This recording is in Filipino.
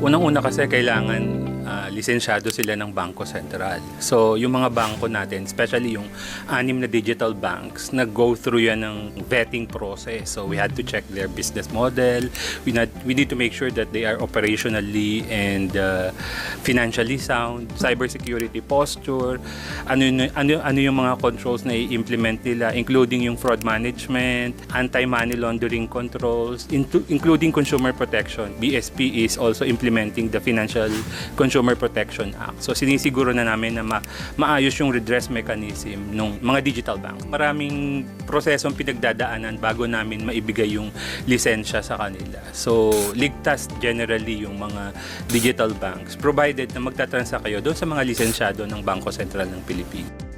Unang-una kasi kailangan ah, lisensyado sila ng Bangko Sentral. So, yung mga bangko natin, especially yung anim na digital banks, nag-go through yan ng vetting process. So, we had to check their business model. We, not, we need to make sure that they are operationally and uh, financially sound, cybersecurity posture, ano, ano, ano yung mga controls na i-implement nila, including yung fraud management, anti-money laundering controls, into- including consumer protection. BSP is also implementing the Financial Consumer Protection Act. So sinisiguro na namin na ma- maayos yung redress mechanism ng mga digital bank. Maraming prosesong pinagdadaanan bago namin maibigay yung lisensya sa kanila. So ligtas generally yung mga digital banks provided na magtatransa kayo doon sa mga lisensyado ng Bangko Sentral ng Pilipinas.